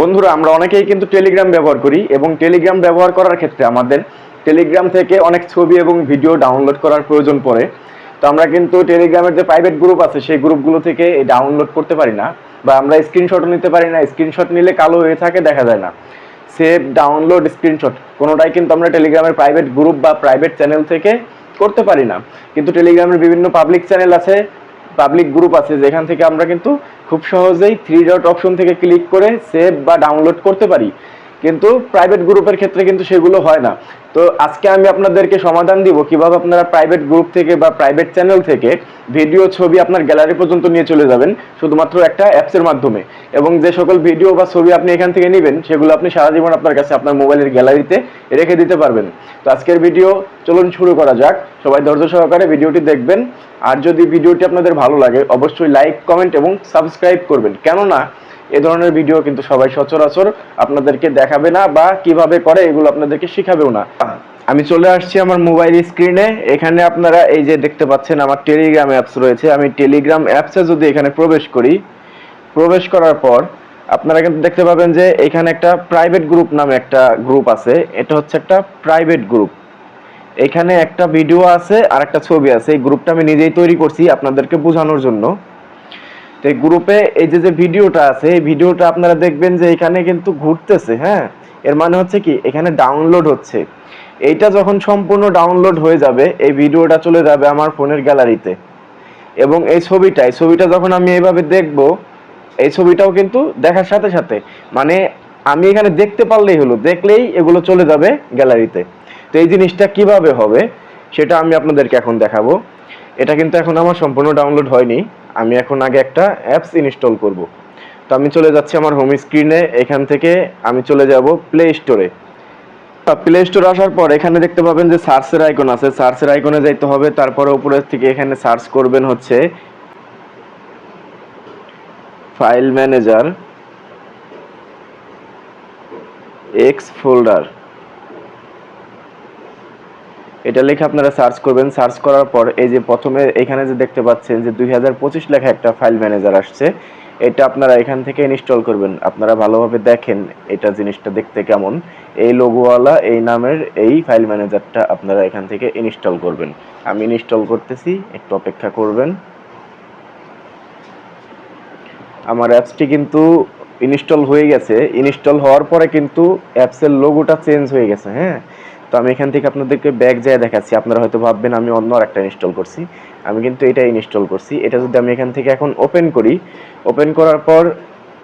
বন্ধুরা, আমরা অনেকেই কিন্তু টেলিগ্রাম ব্যবহার করি এবং টেলিগ্রাম ব্যবহার করার ক্ষেত্রে আমাদের টেলিগ্রাম থেকে অনেক ছবি এবং ভিডিও ডাউনলোড করার প্রয়োজন পড়ে। তো আমরা কিন্তু টেলিগ্রামের যে প্রাইভেট গ্রুপ আছে, সেই গ্রুপগুলো থেকে ডাউনলোড করতে পারি না বা আমরা স্ক্রিনশটও নিতে পারি না। স্ক্রিনশট নিলে কালো হয়ে থাকে, দেখা যায় না। সেভ ডাউনলোড স্ক্রিনশট কোনোটাই কিন্তু আমরা টেলিগ্রামের প্রাইভেট গ্রুপ বা প্রাইভেট চ্যানেল থেকে করতে পারি না। কিন্তু টেলিগ্রামের বিভিন্ন পাবলিক চ্যানেল আছে পাবলিক গ্রুপ আছে, যেখান থেকে আমরা কিন্তু খুব সহজেই থ্রি ডট অপশন থেকে ক্লিক করে সেভ বা ডাউনলোড করতে পারি। কিন্তু প্রাইভেট গ্রুপের ক্ষেত্রে কিন্তু সেগুলো হয় না। তো আজকে আমি আপনাদেরকে সমাধান দিব কীভাবে আপনারা প্রাইভেট গ্রুপ থেকে বা প্রাইভেট চ্যানেল থেকে ভিডিও ছবি আপনার গ্যালারি পর্যন্ত নিয়ে চলে যাবেন, শুধুমাত্র একটা অ্যাপসের মাধ্যমে। এবং যে সকল ভিডিও বা ছবি আপনি এখান থেকে নেবেন, সেগুলো আপনি সারা জীবন আপনার কাছে আপনার মোবাইলের গ্যালারিতে রেখে দিতে পারবেন। তো আজকের ভিডিও চলুন শুরু করা যাক। সবাই ধৈর্য সহকারে ভিডিওটি দেখবেন। আর যদি ভিডিওটি আপনাদের ভালো লাগে, অবশ্যই লাইক কমেন্ট এবং সাবস্ক্রাইব করবেন। কেননা এ ধরনের ভিডিও কিন্তু সবাই সচরাচর আপনাদেরকে দেখাবে না বা কীভাবে করে এগুলো আপনাদেরকে শিখাবেও না। আমি চলে আসছি আমার মোবাইল স্ক্রিনে এখানে আপনারা এই যে দেখতে পাচ্ছেন আমার টেলিগ্রাম অ্যাপস রয়েছে। আমি টেলিগ্রাম অ্যাপসে যদি এখানে প্রবেশ করি, প্রবেশ করার পর আপনারা কিন্তু দেখতে পাবেন যে এখানে একটা প্রাইভেট গ্রুপ নামে একটা গ্রুপ আছে। এটা হচ্ছে একটা প্রাইভেট গ্রুপ এখানে একটা ভিডিও আছে আর একটা ছবি আছে। এই গ্রুপটা আমি নিজেই তৈরি করছি আপনাদেরকে বোঝানোর জন্য। তো এই গ্রুপে এই যে যে ভিডিওটা আছে, এই ভিডিওটা আপনারা দেখবেন যে এখানে কিন্তু ঘুরতেছে হ্যাঁ? এর মানে হচ্ছে কি, এখানে ডাউনলোড হচ্ছে। এইটা যখন সম্পূর্ণ ডাউনলোড হয়ে যাবে, এই ভিডিওটা চলে যাবে আমার ফোনের গ্যালারিতে। এবং এই ছবিটা এই ছবিটা যখন আমি এইভাবে দেখব, এই ছবিটাও কিন্তু দেখার সাথে সাথে মানে আমি এখানে দেখতে পারলেই হলো, দেখলেই এগুলো চলে যাবে গ্যালারিতে। তো এই জিনিসটা কীভাবে হবে, সেটা আমি আপনাদেরকে এখন দেখাবো। এটা কিন্তু এখন আমার সম্পূর্ণ ডাউনলোড হয়নি। আমি এখন আগে একটা অ্যাপস ইনস্টল করব। তো আমি চলে যাচ্ছি আমার হোম স্ক্রিনে এখান থেকে আমি চলে যাব প্লে স্টোরে প্লে স্টোর আসার পর এখানে দেখতে পাবেন যে সার্চের আইকন আছে। সার্চের আইকনে যাইতে হবে, তারপরে উপরে থেকে এখানে সার্চ করবেন হচ্ছে ফাইল ম্যানেজার এক্স ফোল্ডার এটা লিখে আপনারা সার্চ করবেন। সার্চ করার পর এই যে প্রথমে এখানে যে দেখতে পাচ্ছেন যে দুই লেখা একটা ফাইল ম্যানেজার আসছে। এটা আপনারা এখান থেকে ইনস্টল করবেন। আপনারা ভালোভাবে দেখেন এটা জিনিসটা দেখতে কেমন। এই লোগোওয়ালা, এই নামের এই ফাইল ম্যানেজারটা আপনারা এখান থেকে ইনস্টল করবেন। আমি ইনস্টল করতেছি, একটু অপেক্ষা করবেন। আমার অ্যাপসটি কিন্তু ইনস্টল হয়ে গেছে। ইনস্টল হওয়ার পরে কিন্তু অ্যাপসের লোগোটা চেঞ্জ হয়ে গেছে হ্যাঁ? তো আমি এখান থেকে আপনাদেরকে ব্যাক যায় দেখাচ্ছি। আপনারা হয়তো ভাববেন, আমি অন্য একটা ইনস্টল করছি। আমি কিন্তু এটা ইনস্টল করছি। এটা যদি আমি এখান থেকে এখন ওপেন করি ওপেন করার পর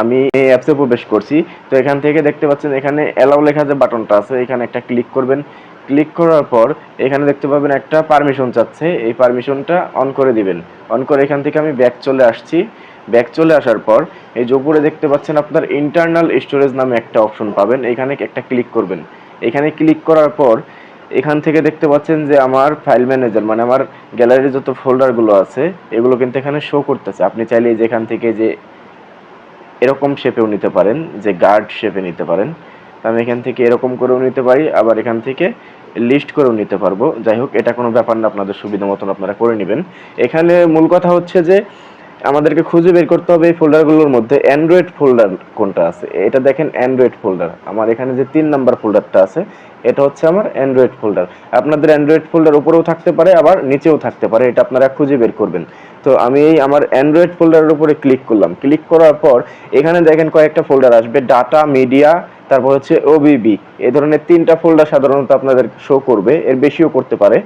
আমি এই অ্যাপসে প্রবেশ করছি। তো এখান থেকে দেখতে পাচ্ছেন, এখানে অ্যালাউ লেখা যে বাটনটা আছে, এখানে একটা ক্লিক করবেন। ক্লিক করার পর এখানে দেখতে পাবেন একটা পারমিশন চাচ্ছে। এই পারমিশনটা অন করে দিবেন। অন করে এখান থেকে আমি ব্যাক চলে আসছি। ব্যাক চলে আসার পর এই যে উপরে দেখতে পাচ্ছেন, আপনার ইন্টারনাল স্টোরেজ নামে একটা অপশন পাবেন। এখানে একটা ক্লিক করবেন। এখানে ক্লিক করার পর এখান থেকে দেখতে পাচ্ছেন যে আমার ফাইল ম্যানেজার মানে আমার গ্যালারির যত ফোল্ডারগুলো আছে, এগুলো কিন্তু এখানে শো করতেছে। আপনি চাইলে যেখান থেকে যে এরকম শেপেও নিতে পারেন, যে গার্ড শেপে নিতে পারেন। আমি এখান থেকে এরকম করেও নিতে পারি, আবার এখান থেকে লিস্ট করেও নিতে পারব। যাই হোক, এটা কোনো ব্যাপার না, আপনাদের সুবিধা মতন আপনারা করে নেবেন। এখানে মূল কথা হচ্ছে যে আমাদেরকে খুঁজে বের করতে হবে এই ফোল্ডারগুলোর মধ্যে। অ্যান্ড্রয়েড ফোল্ডার কোনটা আছে? এটা দেখেন অ্যান্ড্রয়েড ফোল্ডার। আমার এখানে যে তিন নাম্বার ফোল্ডারটা আছে, এটা হচ্ছে আমার অ্যান্ড্রয়েড ফোল্ডার। আপনাদের অ্যান্ড্রয়েড ফোল্ডার উপরেও থাকতে পারে, আবার নিচেও থাকতে পারে, এটা আপনারা খুঁজে বের করবেন। তো আমি এই আমার অ্যান্ড্রয়েড ফোল্ডারের উপরে ক্লিক করলাম। ক্লিক করার পর এখানে দেখেন কয়েকটা ফোল্ডার আসবে। ডাটা মিডিয়া তারপর হচ্ছে ওবিবি এই ধরনের তিনটা ফোল্ডার সাধারণত আপনাদের শো করবে, এর বেশিও করতে পারে।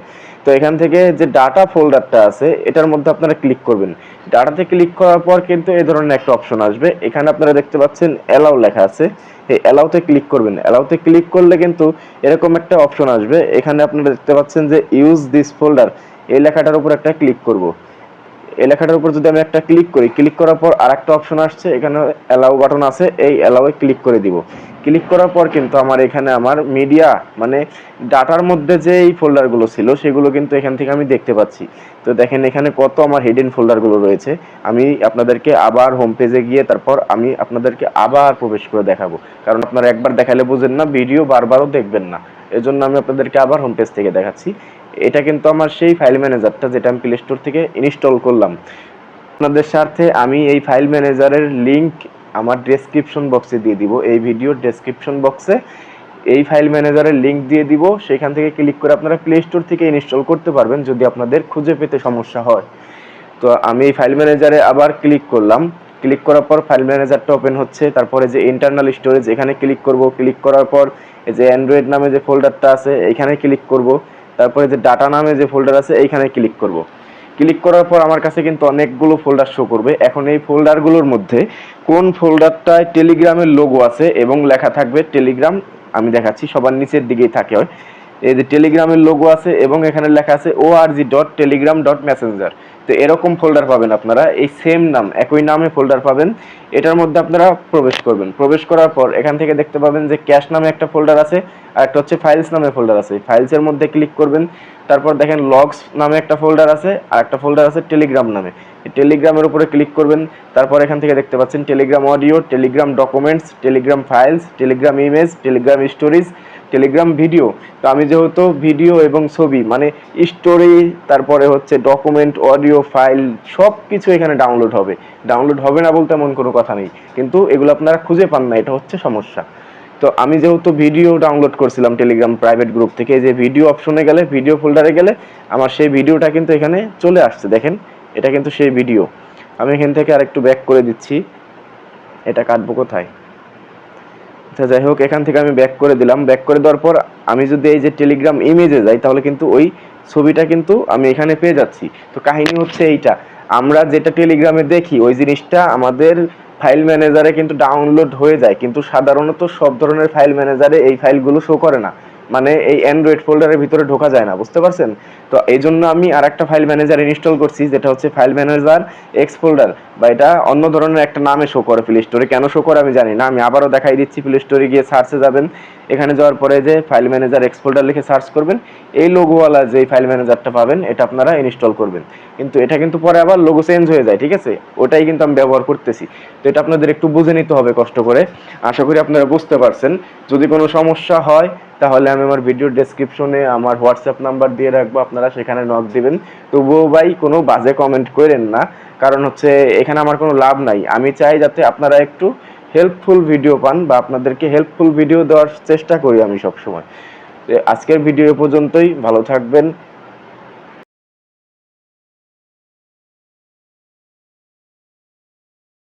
তো এখান থেকে যে ডাটা ফোল্ডারটা আছে, এটার মধ্যে আপনারা ক্লিক করবেন। ডাটাতে ক্লিক করার পর কিন্তু এই ধরনের একটা অপশন আসবে। এখানে আপনারা দেখতে পাচ্ছেন অ্যালাউ লেখা আছে। এই অ্যালাউতে ক্লিক করবেন। অ্যালাউতে ক্লিক করলে কিন্তু এরকম একটা অপশন আসবে। এখানে আপনারা দেখতে পাচ্ছেন যে ইউজ দিস ফোল্ডার এই লেখাটার উপর একটা ক্লিক করব। এই লেখাটার উপর যদি আমি একটা ক্লিক করি ক্লিক করার পর আরেকটা অপশন আসছে। এখানে অ্যালাউ বাটন আছে। এই অ্যালাউয়ে ক্লিক করে দিব। ক্লিক করার পর কিন্তু আমার এখানে আমার মিডিয়া মানে ডাটার মধ্যে যে এই ফোল্ডারগুলো ছিল, সেগুলো কিন্তু এখান থেকে আমি দেখতে পাচ্ছি। তো দেখেন এখানে কত আমার হিডেন ফোল্ডারগুলো রয়েছে। আমি আপনাদেরকে আবার হোম পেজে গিয়ে তারপর আমি আপনাদেরকে আবার প্রবেশ করে দেখাবো। কারণ আপনারা একবার দেখালে বুঝেন না ভিডিও বারবারও দেখবেন না। এজন্য আমি আপনাদেরকে আবার হোম পেজ থেকে দেখাচ্ছি। এটা কিন্তু আমার সেই ফাইল ম্যানেজারটা যেটা আমি প্লে স্টোর থেকে ইনস্টল করলাম। আপনাদের স্বার্থে আমি এই ফাইল ম্যানেজারের লিংক আমার ডেসক্রিপশন বক্সে দিয়ে দিব। এই ভিডিওর ডেসক্রিপশন বক্সে এই ফাইল ম্যানেজারের লিংক দিয়ে দিব। সেখান থেকে ক্লিক করে আপনারা প্লে স্টোর থেকে ইনস্টল করতে পারবেন যদি আপনাদের খুঁজে পেতে সমস্যা হয়। তো আমি এই ফাইল ম্যানেজারে আবার ক্লিক করলাম। ক্লিক করার পর ফাইল ম্যানেজারটা ওপেন হচ্ছে। তারপরে যে ইন্টারনাল স্টোরেজ এখানে ক্লিক করব। ক্লিক করার পর এই যে অ্যান্ড্রয়েড নামে যে ফোল্ডারটা আছে, এখানে ক্লিক করব। তারপরে যে ডাটা নামে যে ফোল্ডার আছে, এইখানে ক্লিক করব। ক্লিক করার পর আমার কাছে কিন্তু অনেকগুলো ফোল্ডার শো করবে। এখন এই ফোল্ডারগুলোর মধ্যে কোন ফোল্ডারটায় টেলিগ্রামের লোগো আছে এবং লেখা থাকবে টেলিগ্রাম, আমি দেখাচ্ছি, সবার নিচের দিকেই থাকে এই যে টেলিগ্রামের লোগো আছে এবং এখানে লেখা আছে O R G dot Telegram dot messenger তো এরকম ফোল্ডার পাবেন আপনারা। এই সেম নাম, একই নামে ফোল্ডার পাবেন। এটার মধ্যে আপনারা প্রবেশ করবেন। প্রবেশ করার পর এখান থেকে দেখতে পাবেন যে ক্যাশ নামে একটা ফোল্ডার আছে আর একটা হচ্ছে ফাইলস নামে ফোল্ডার আছে। ফাইলসের মধ্যে ক্লিক করবেন। তারপর দেখেন লগস নামে একটা ফোল্ডার আছে আর একটা ফোল্ডার আছে টেলিগ্রাম নামে। টেলিগ্রামের উপরে ক্লিক করবেন। তারপর এখান থেকে দেখতে পাচ্ছেন Telegram audio Telegram documents Telegram files Telegram image Telegram stories Telegram video তো আমি যেহেতু ভিডিও এবং ছবি মানে স্টোরি তারপরে হচ্ছে ডকুমেন্ট অডিও ফাইল সব কিছু এখানে ডাউনলোড হবে। ডাউনলোড হবে না বলতে এমন কোনো কথা নেই। কিন্তু এগুলো আপনারা খুঁজে পান না, এটা হচ্ছে সমস্যা। তো আমি যেহেতু ভিডিও ডাউনলোড করছিলাম টেলিগ্রাম প্রাইভেট গ্রুপ থেকে যে ভিডিও অপশনে গেলে ভিডিও ফোল্ডারে গেলে, আমার সেই ভিডিওটা কিন্তু এখানে চলে আসছে। দেখেন, এটা কিন্তু সেই ভিডিও আমি এখান থেকে আরেকটু ব্যাক করে দিচ্ছি। এটা কাটবো কোথায়? আচ্ছা যাই হোক, এখান থেকে আমি ব্যাক করে দিলাম। ব্যাক করে দেওয়ার পর আমি যদি এই যে টেলিগ্রাম ইমেজে যাই, তাহলে কিন্তু ওই ছবিটা কিন্তু আমি এখানে পেয়ে যাচ্ছি। তো কাহিনী হচ্ছে এইটা, আমরা যেটা টেলিগ্রামে দেখি, ওই জিনিসটা আমাদের ফাইল ম্যানেজারে কিন্তু ডাউনলোড হয়ে যায়। কিন্তু সাধারণত সব ধরনের ফাইল ম্যানেজারে এই ফাইলগুলো শো করে না। মানে এই অ্যান্ড্রয়েড ফোল্ডারের ভিতরে ঢোকা যায় না, বুঝতে পারছেন? তো এই জন্য আমি আর একটা ফাইল ম্যানেজার ইনস্টল করছি, যেটা হচ্ছে ফাইল ম্যানেজার এক্স ফোল্ডার বা এটা অন্য ধরনের একটা নামে শো করে প্লে স্টোরে কেন শো করে আমি জানি না, আমি আবারও দেখাই দিচ্ছি প্লে স্টোরে গিয়ে সার্চে যাবেন। এখানে যাওয়ার পরে যে ফাইল ম্যানেজার এক্স ফোল্ডার লিখে সার্চ করবেন, এই লোগোওয়ালা যে ফাইল ম্যানেজারটা পাবেন, এটা আপনারা ইনস্টল করবেন। কিন্তু এটা কিন্তু পরে আবার লোগো চেঞ্জ হয়ে যায়, ঠিক আছে? ওটাই কিন্তু আমি ব্যবহার করতেছি। তো এটা আপনাদের একটু বুঝে নিতে হবে কষ্ট করে। আশা করি আপনারা বুঝতে পারছেন। যদি কোনো সমস্যা হয় তাহলে আমি আমার ভিডিও ডেসক্রিপশনে আমার হোয়াটসঅ্যাপ নাম্বার দিয়ে রাখব, আপনারা সেখানে নক দিবেন। তবুও ভাই কোনো বাজে কমেন্ট করেন না, কারণ হচ্ছে এখানে আমার কোনো লাভ নাই। আমি চাই যাতে আপনারা একটু হেল্পফুল ভিডিও পান বা আপনাদেরকে হেল্পফুল ভিডিও দেওয়ার চেষ্টা করি আমি সবসময়। আজকের ভিডিও পর্যন্তই, ভালো থাকবেন।